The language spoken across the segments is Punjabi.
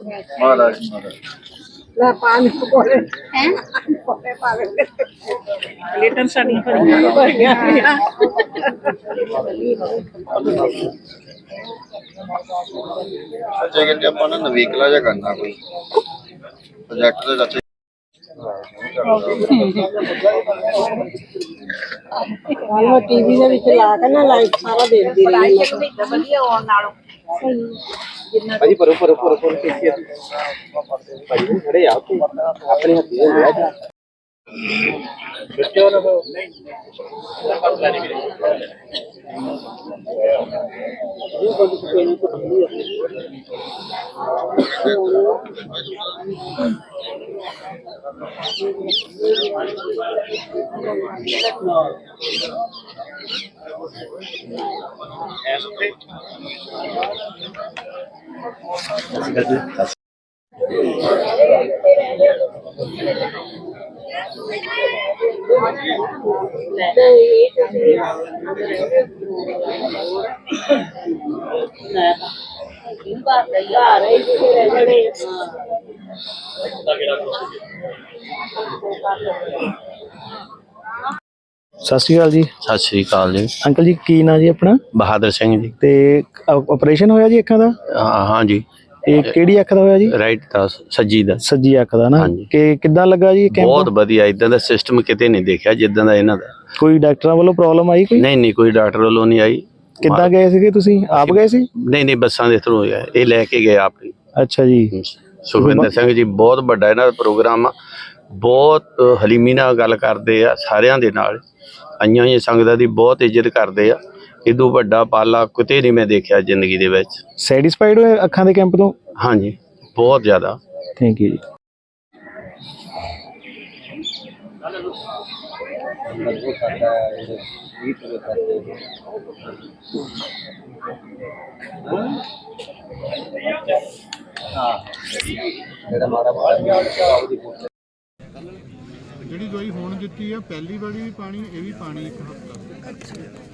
ਮਹਾਰਾਜ ਮਹਾਰਾਜ। ਲੈ ਪਾਣੀ ਕੋਲੇ ਹੈ? ਕੋਲੇ ਪਾਵੇ ਲੇਟਰ ਸਾਡੀਆਂ ਭਰੀਆਂ। ਭਰੀਆਂ ਅੱਛਾ ਕਹਿੰਦੇ ਆਪਾਂ ਨਾ ਨਵੇਕਲਾ ਜਿਹਾ ਕਰਨਾ ਕੋਈ। ਪ੍ਰੋਜੈਕਟ ਦੇ ਵਿੱਚ। ਟੀਵੀ ਦੇ ਵਿੱਚ ਲਾ ਕੇ ਨਾ ਲਾਈਟ ਸਾਰਾ ਦੇਖਦੀ ਰਹੀ ਮੈਂ ਵਧੀਆ ਆਉਣ ਨਾਲੋਂ। ਭਾਜੀ ਪਰੋ ਪਰੋ ਪਰੋ ਪਰੋ ਕਿੱਥੇ ਭਾਜੀ ਖੜੇ ਆ ਉੱਥੇ। ਆਪਣੇ ਹੱਥੀ ਹੋ ਗਿਆ ਜਾ ਬੱਚਿਆਂ ਨੂੰ ਸਤਿ ਸ਼੍ਰੀ ਅਕਾਲ ਜੀ। ਸਤਿ ਸ੍ਰੀ ਅਕਾਲ ਜੀ। ਅੰਕਲ ਜੀ ਕੀ ਨਾਂ ਜੀ ਆਪਣਾ? ਬਹਾਦਰ ਸਿੰਘ ਜੀ। ਤੇ ਆਪਰੇਸ਼ਨ ਹੋਇਆ ਜੀ ਅੱਖਾਂ ਦਾ? ਹਾਂ ਹਾਂ ਜੀ। ਇਹ ਕਿਹੜੀ ਅੱਖ ਦਾ ਹੋਇਆ ਜੀ? ਰਾਈਟ ਦਾ ਸੱਜੀ ਦਾ। ਸੱਜੀ ਅੱਖ ਦਾ ਨਾ। ਹਾਂਜੀ। ਕਿ ਕਿੱਦਾਂ ਲੱਗਾ ਜੀ ਬਹੁਤ ਕੈਂਪ ਵਧੀਆ ਇਦਾਂ ਦਾ ਸਿਸਟਮ ਕਿਤੇ ਨਹੀਂ ਦੇਖਿਆ ਜਿੱਦਾਂ ਦਾ ਇਹਨਾਂ ਦਾ। ਕੋਈ ਡਾਕਟਰਾਂ ਵੱਲੋਂ ਪ੍ਰੋਬਲਮ ਆਈ ਕੋਈ? ਨਹੀਂ ਨਹੀਂ ਕੋਈ ਡਾਕਟਰ ਵੱਲੋਂ ਨਹੀਂ ਆਈ। ਕਿੱਦਾਂ ਗਏ ਸੀਗੇ ਤੁਸੀਂ? ਆਪ ਗਏ ਸੀ? ਨਹੀਂ ਨਹੀਂ ਬੱਸਾਂ ਦੇ ਥਰੂ ਹੋਇਆ ਇਹ ਲੈ ਕੇ ਗਏ ਆਪ ਹੀ। ਅੱਛਾ ਜੀ। ਸੁਖਵਿੰਦਰ ਸਿੰਘ ਜੀ ਬਹੁਤ ਵੱਡਾ ਇਹਨਾਂ ਦਾ ਪ੍ਰੋਗਰਾਮ ਆ। ਬਹੁਤ ਅ, ਹਲੀਮੀ ਨਾਲ ਗੱਲ ਕਰਦੇ ਆ ਸਾਰਿਆਂ ਦੇ ਨਾਲ। ਆਈਆਂ ਹੋਈਆਂ ਸੰਗਤਾਂ ਦੀ ਬਹੁਤ ਇੱਜ਼ਤ ਕਰਦੇ ਆ। ਇਦੋਂ ਵੱਡਾ ਪਾਲਾ ਕਿਤੇ ਨਹੀਂ ਮੈਂ ਦੇਖਿਆ ਜ਼ਿੰਦਗੀ ਦੇ ਵਿੱਚ। ਸੈਟੀਸਫਾਈਡ ਹੋਏ ਅੱਖਾਂ ਦੇ ਕੈਂਪ ਤੋਂ? ਹਾਂਜੀ ਬਹੁਤ ਜ਼ਿਆਦਾ। ਥੈਂਕ ਯੂ ਜੀ। ਜਿਹੜੀ ਦਵਾਈ ਹੁਣ ਦਿੱਤੀ ਆ ਪਹਿਲੀ ਵਾਰੀ ਵੀ ਪਾਣੀ ਇਹ ਵੀ ਪਾਣੀ ਇੱਕ ਹਫਤਾ।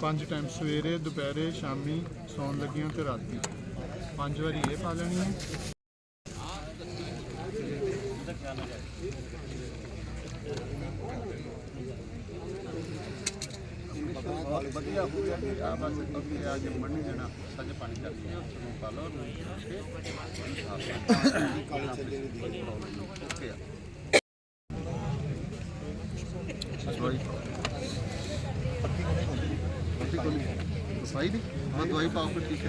ਪੰਜ ਟਾਈਮ ਸਵੇਰੇ ਦੁਪਹਿਰੇ ਸ਼ਾਮੀ ਸੌਣ ਲੱਗਿਆਂ ਤੇ ਰਾਤੀ। ਪੰਜ ਵਾਰੀ ਇਹ ਪਾ ਲੈਣੀ ਹੈ। ਵਧੀਆ ਹੋ ਗਿਆ ਆ ਬਸ ਅੱਗੇ ਆ ਕੇ ਮੰਨੀ ਦੇਣਾ ਸੱਜ ਪਾਣੀ ਕਰਦੀ ਹੈ ਨੂੰ ਪਾ ਲਓ ਸਫ਼ਾਈ ਦੀ ਹਾਂ ਦਵਾਈ ਪਾਓ ਫਿਰ ਠੀਕ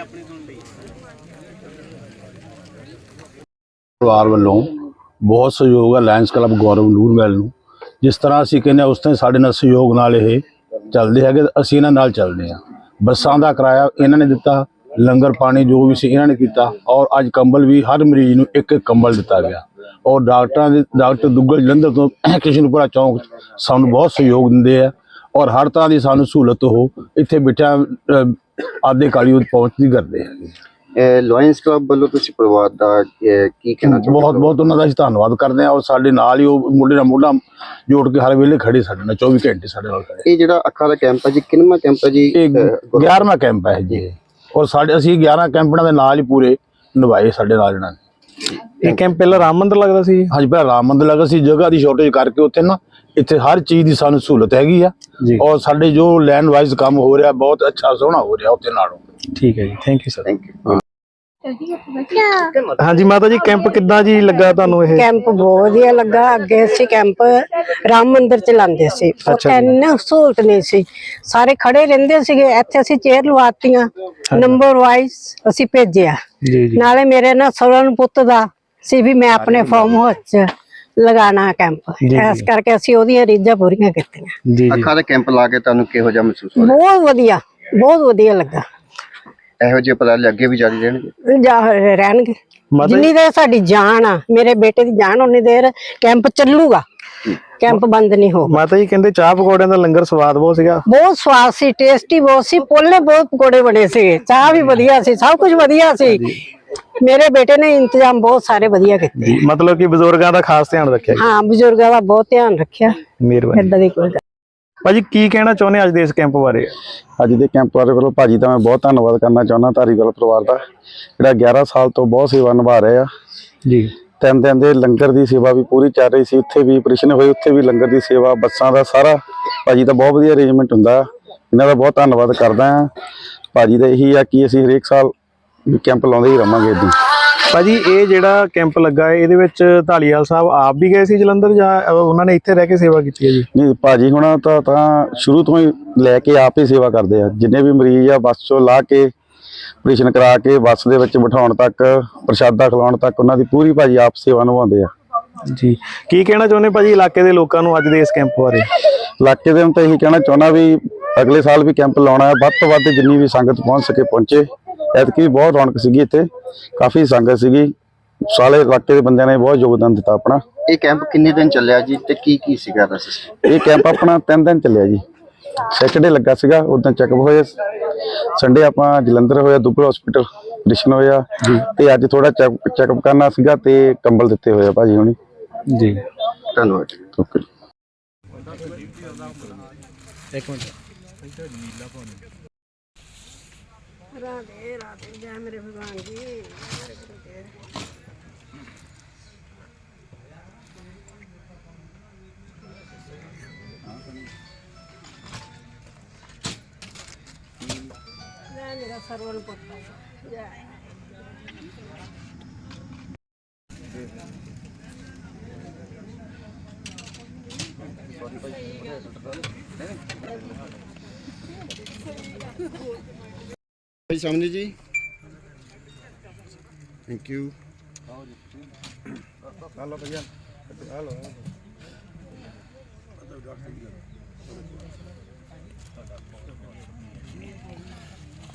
ਹੈ ਦੇਖੋ ਭਾਈ ਪਰਿਵਾਰ ਵੱਲੋਂ ਬਹੁਤ ਸਹਿਯੋਗ ਹੈ ਲਾਇਨਸ ਕਲੱਬ ਗੌਰਵ ਨੂਰਮਹਿਲ ਨੂੰ। ਜਿਸ ਤਰ੍ਹਾਂ ਅਸੀਂ ਕਹਿੰਦੇ ਉਸ ਤਰ੍ਹਾਂ ਸਾਡੇ ਨਾਲ ਸਹਿਯੋਗ ਨਾਲ ਇਹ ਚੱਲਦੇ ਹੈਗੇ, ਅਸੀਂ ਇਹਨਾਂ ਨਾਲ ਚੱਲਦੇ ਹਾਂ। ਬੱਸਾਂ ਦਾ ਕਿਰਾਇਆ ਇਹਨਾਂ ਨੇ ਦਿੱਤਾ, ਲੰਗਰ ਪਾਣੀ ਜੋ ਵੀ ਸੀ ਇਹਨਾਂ ਨੇ ਕੀਤਾ ਔਰ ਅੱਜ ਕੰਬਲ ਵੀ ਹਰ ਮਰੀਜ਼ ਨੂੰ ਇੱਕ ਇੱਕ ਕੰਬਲ ਦਿੱਤਾ ਗਿਆ। ਔਰ ਡਾਕਟਰਾਂ ਦੇ, ਡਾਕਟਰ ਦੁੱਗਲ ਜਲੰਧਰ ਤੋਂ ਕਿਸ਼ਨਪੁਰਾ ਚੌਂਕ ਸਾਨੂੰ ਬਹੁਤ ਸਹਿਯੋਗ ਦਿੰਦੇ ਆ ਔਰ ਹਰ ਤਰ੍ਹਾਂ ਦੀ ਸਾਨੂੰ ਸਹੂਲਤ ਹੋ ਇੱਥੇ ਬਿਠਾ ਆਦੇ ਕਾਲੀ ਪਹੁੰਚਦੀ ਕਰਦੇ ਆ ਲਾਇਨਸ ਕਲੱਬ ਵੱਲੋਂ ਤੁਸੀਂ ਪਰਿਵਾਰ ਦਾ ਅਹ, ਕੀ ਕਹਿਣਾ ਚਾਹੁੰਦੇ ਬਹੁਤ ਬਹੁਤ ਉਹਨਾਂ ਦਾ ਅਸੀਂ ਧੰਨਵਾਦ ਕਰਦੇ ਹਾਂ ਔਰ ਸਾਡੇ ਨਾਲ ਹੀ ਉਹ ਮੋਢੇ ਨਾਲ ਮੋਢਾ ਜੋੜ ਕੇ ਹਰ ਵੇਲੇ ਖੜੇ ਸਾਡੇ ਨਾਲ 24 ਘੰਟੇ ਸਾਡੇ ਨਾਲ ਖੜੇ। ਇਹ ਜਿਹੜਾ ਅੱਖਾਂ ਦਾ ਕੈਂਪ ਹੈ ਜੀ ਕਿੰਨਵਾਂ ਕੈਂਪ ਹੈ ਜੀ? ਇਹ ਅਹ, ਗੁਰੂ- 11ਵਾਂ ਕੈਂਪ ਹੈ ਜੀ। ਇਹ। ਔਰ ਸਾਡੇ ਅਸੀਂ 11 ਕੈਂਪਾਂ ਦੇ ਨਾਲ ਹੀ ਪੂਰੇ ਨਿਭਾਏ ਸਾਡੇ ਨਾਲ ਇਹਨਾਂ ਨੇ। ਇਹ ਕੈਂਪ ਪਹਿਲਾਂ ਰਾਮ ਮੰਦਿਰ ਲੱਗਦਾ ਸੀ? ਹਾਂਜੀ ਪਹਿਲਾਂ ਰਾਮ ਮੰਦਿਰ ਲੱਗਾ ਸੀ ਜਗ੍ਹਾ ਦੀ ਸ਼ਾਰਟੇਜ ਕਰਕੇ ਉੱਥੇ ਨਾ ਇੱਥੇ ਹਰ ਚੀਜ਼ ਦੀ ਸਾਨੂੰ ਸਹੂਲਤ ਹੈਗੀ ਆ। ਜੀ। ਔਰ ਸਾਡੇ ਜੋ ਲੈਂਡ ਵਾਈਜ਼ ਕੰਮ ਹੋ ਰਿਹਾ ਬਹੁਤ ਅੱਛਾ ਸੋਹਣਾ ਹੋ ਰਿਹਾ ਉੱਥੇ ਨਾਲੋਂ। ਠੀਕ ਹੈ ਜੀ। Thank you sir thank you ਹਾਂਜੀ ਮਾਤਾ ਜੀ ਕੈਂਪ ਕਿੱਦਾਂ ਜੀ ਲੱਗਾ ਤੁਹਾਨੂੰ ਇਹ? ਕੈਂਪ ਬਹੁਤ ਵਧੀਆ ਲੱਗਾ। ਅੱਗੇ ਅਸੀਂ ਕੈਂਪ ਰਾਮ ਮੰਦਿਰ ਚ ਲਾਉਂਦੇ ਸੀ। ਇੰਨਾ ਸਹੂਲਤ ਨਹੀਂ ਸੀ। ਸਾਰੇ ਖੜੇ ਰਹਿੰਦੇ ਸੀਗੇ। ਇੱਥੇ ਅਸੀਂ ਚੇਅਰ ਲਵਾਤੀਆਂ। ਨੰਬਰ ਵਾਈਜ਼ ਅਸੀਂ ਭੇਜਿਆ। ਜੀ ਜੀ। ਨਾਲੇ ਮੇਰੇ ਨਾ ਸਵਰਨ ਪੁੱਤ ਦਾ ਸੀ ਵੀ ਮੈਂ ਆਪਣੇ ਫਾਰਮ ਹਾਊਸ ਚ ਲਗਾਣਾ ਕੈਂਪ ਜੀ, ਜੀ। ਇਸ ਕਰਕੇ ਅਸੀਂ ਉਹਦੀਆਂ ਰੀਝਾਂ ਪੂਰੀਆਂ ਕੀਤੀਆਂ। ਜੀ ਜੀ। ਅੱਖਾਂ ਦਾ ਕੈਂਪ ਲਾ ਕੇ ਤੁਹਾਨੂੰ ਕਿਹੋ ਜਿਹਾ ਮਹਿਸੂਸ ਹੋ ਰਿਹਾ? ਬਹੁਤ ਵਧੀਆ ਬਹੁਤ ਵਧੀਆ ਲੱਗਾ। ਇਹੋ ਜਿਹੇ ਉਪਰਾਲੇ ਅੱਗੇ ਵੀ ਜਾਰੀ ਰਹਿਣਗੇ? ਜਾ ਰਹਿਣਗੇ। ਮਾਤਾ ਜੀ- ਜਿੰਨੀ ਦੇਰ ਸਾਡੀ ਜਾਨ ਆ ਮੇਰੇ ਬੇਟੇ ਦੀ ਜਾਨ ਉਨੀ ਦੇਰ ਕੈਂਪ ਚੱਲੂਗਾ। ਕੈਂਪ ਬੰਦ ਨਹੀਂ ਹੋਗਾ ਮਾਤਾ ਜੀ ਕਹਿੰਦੇ ਚਾਹ ਪਕੌੜਿਆਂ ਦਾ ਲੰਗਰ ਸਵਾਦ ਬਹੁਤ ਸੀਗਾ। ਬਹੁਤ ਸਵਾਦ ਸੀ ਟੇਸਟੀ ਬਹੁਤ ਸੀ ਪੋਲੇ ਬਹੁਤ ਪਕੌੜੇ ਬਣੇ ਸੀ। ਚਾਹ ਵੀ ਵਧੀਆ ਸੀ ਸਭ ਕੁਝ ਵਧੀਆ ਸੀ। ਮੇਰੇ ਬੇਟੇ ਨੇ ਇੰਤਜ਼ਾਮ ਬਹੁਤ ਸਾਰੇ ਵਧੀਆ ਕੀਤੇ। ਮਤਲਬ ਕਿ ਬਜ਼ੁਰਗਾਂ ਦਾ ਖਾਸ ਧਿਆਨ ਰੱਖਿਆ ਹਾਂ ਬਜ਼ੁਰਗਾਂ ਦਾ ਬਹੁਤ ਧਿਆਨ ਰੱਖਿਆ। ਮਿਹਰਬਾਨੀ। ਏਦਾਂ ਦੀ ਕੋਈ ਭਾਜੀ ਕੀ ਕਹਿਣਾ ਚਾਹੁੰਦੇ ਅੱਜ ਦੇ ਇਸ ਕੈਂਪ ਬਾਰੇ? ਅੱਜ ਦੇ ਕੈਂਪ ਵਾਲੇ ਵੱਲੋਂ ਭਾਜੀ ਦਾ ਮੈਂ ਬਹੁਤ ਧੰਨਵਾਦ ਕਰਨਾ ਚਾਹੁੰਦਾ ਧਾਰੀਵਾਲ ਪਰਿਵਾਰ ਦਾ। ਜਿਹੜਾ 11 ਸਾਲ ਤੋਂ ਬਹੁਤ ਸੇਵਾ ਨਿਭਾ ਰਹੇ ਆ। ਜੀ। ਤਿੰਨ ਦਿਨ ਦੇ ਲੰਗਰ ਦੀ ਸੇਵਾ ਵੀ ਪੂਰੀ ਚੱਲ ਰਹੀ ਸੀ ਉੱਥੇ ਵੀ ਆਪਰੇਸ਼ਨ ਹੋਏ ਉੱਥੇ ਵੀ ਲੰਗਰ ਦੀ ਸੇਵਾ ਬੱਸਾਂ ਦਾ ਸਾਰਾ। ਭਾਜੀ ਦਾ ਬਹੁਤ ਵਧੀਆ ਅਰੇਂਜਮੈਂਟ ਹੁੰਦਾ। ਇਹਨਾਂ ਦਾ ਬਹੁਤ ਧੰਨਵਾਦ ਕਰਦਾ ਆ ਭਾਜੀ ਦਾ ਇਹੀ ਆ ਕਿ ਅਸੀਂ ਹਰੇਕ ਸਾਲ ਕੈਂਪ ਲਾਉਂਦੇ ਹੀ ਰਵਾਂਗੇ ਇਦਾਂ। ਭਾਜੀ ਇਹ ਜਿਹੜਾ ਕੈਂਪ ਲੱਗਾ ਹੈ ਇਹਦੇ ਵਿੱਚ ਢਾਲੀਵਾਲ ਸਾਹਿਬ ਆਪ ਵੀ ਗਏ ਸੀ ਜਲੰਧਰ ਜਾਂ ਉਹਨਾਂ ਨੇ ਇੱਥੇ ਰਹਿ ਕੇ ਸੇਵਾ ਕੀਤੀ ਹੈ ਜੀ? ਨਹੀਂ ਭਾਜੀ ਹੁਣਾਂ ਤਾਂ ਤਾਂ ਸ਼ੁਰੂ ਤੋਂ ਹੀ ਲੈ ਕੇ ਆਪ ਹੀ ਸੇਵਾ ਕਰਦੇ ਆ। ਜਿੰਨੇ ਵੀ ਮਰੀਜ਼ ਆ ਬੱਸ ਚੋਂ ਲਾ ਕੇ ਆਪਰੇਸ਼ਨ ਕਰਾ ਕੇ ਬੱਸ ਦੇ ਵਿੱਚ ਬਿਠਾਉਣ ਤੱਕ ਪ੍ਰਸ਼ਾਦਾ ਖਿਲਾਉਣ ਤੱਕ ਉਹਨਾਂ ਦੀ ਪੂਰੀ ਭਾਜੀ ਆਪ ਸੇਵਾ ਨਿਭਾਉਂਦੇ ਆ। ਜੀ। ਕੀ ਕਹਿਣਾ ਚਾਹੁੰਦੇ ਭਾਜੀ ਇਲਾਕੇ ਦੇ ਲੋਕਾਂ ਨੂੰ ਅੱਜ ਦੇ ਇਸ ਕੈਂਪ ਬਾਰੇ? ਇਲਾਕੇ ਦੇ ਨੂੰ ਤਾਂ ਇਹੀ ਕਹਿਣਾ ਚਾਹੁੰਦਾ ਵੀ ਅਗਲੇ ਸਾਲ ਵੀ ਕੈਂਪ ਲਾਉਣਾ ਹੈ ਵੱਧ ਤੋਂ ਵੱਧ ਜਿੰਨੀ ਵੀ ਸੰਗਤ ਪਹੁੰਚ ਸਕੇ ਪਹੁੰਚੇ। ਐਤਕੀ ਬਹੁਤ ਰੌਣਕ ਸੀਗੀ ਇੱਥੇ ਕਾਫੀ ਸੰਗਤ ਸੀਗੀ। ਸਾਰੇ ਇਲਾਕੇ ਦੇ ਬੰਦਿਆਂ ਨੇ ਬਹੁਤ ਯੋਗਦਾਨ ਦਿੱਤਾ ਆਪਣਾ। ਇਹ ਕੈਂਪ ਕਿੰਨੇ ਦਿਨ ਚੱਲਿਆ ਜੀ ਤੇ ਕੀ ਕੀ ਸੀਗਾ ਦਾ ਸਿਸਟਮ ਇਹ ਕੈਂਪ ਆਪਣਾ ਤਿੰਨ ਦਿਨ ਚੱਲਿਆ ਜੀ। ਸੈਟਰਡੇ ਲੱਗਾ ਸੀਗਾ ਉਦੋਂ ਚੈੱਕਅਪ ਹੋਏ ਸੰਡੇ ਆਪਾਂ ਜਲੰਧਰ ਹੋਇਆ ਦੁੱਬਲ ਹਸਪੀਟਲ ਆਪਰੇਸ਼ਨ ਹੋਇਆ। ਤੇ ਅੱਜ ਥੋੜਾ ਚੈੱਕਅਪ ਕਰਨਾ ਸੀਗਾ ਤੇ ਕੰਬਲ ਦਿੱਤੇ ਹੋਏ ਆ ਭਾਜੀ ਹੁਣੀ। ਜੀ। ਧੰਨਵਾਦ ਓਕੇ ਰਾਧੇ ਰਾਧੇ ਜੈ ਮੇਰੇ ਭਗਵਾਨ ਜੀ। ਜੈ ਮੇਰਾ ਸਰਵਨ ਪੁੱਤ ਜੈ ਭਾਈ ਸਾਹਮਣੇ ਜੀ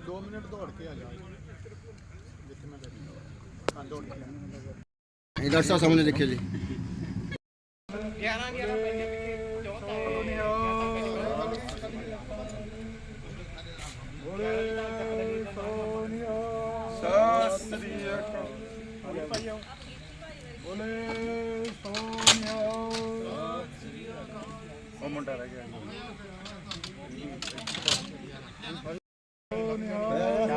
ਆ 2 ਮਿੰਟ ਦੌੜ ਕੇ ਆ ਜਾ ਜਿੱਥੇ ਮੈਂ ਬੈਠਾ ਹਾਂ। ਦੌੜ ਕੇ। ਇਹ ਡਾਕਟਰ ਸਾਹਿਬ ਸਾਹਮਣੇ ਦੇਖਿਓ ਜੀ।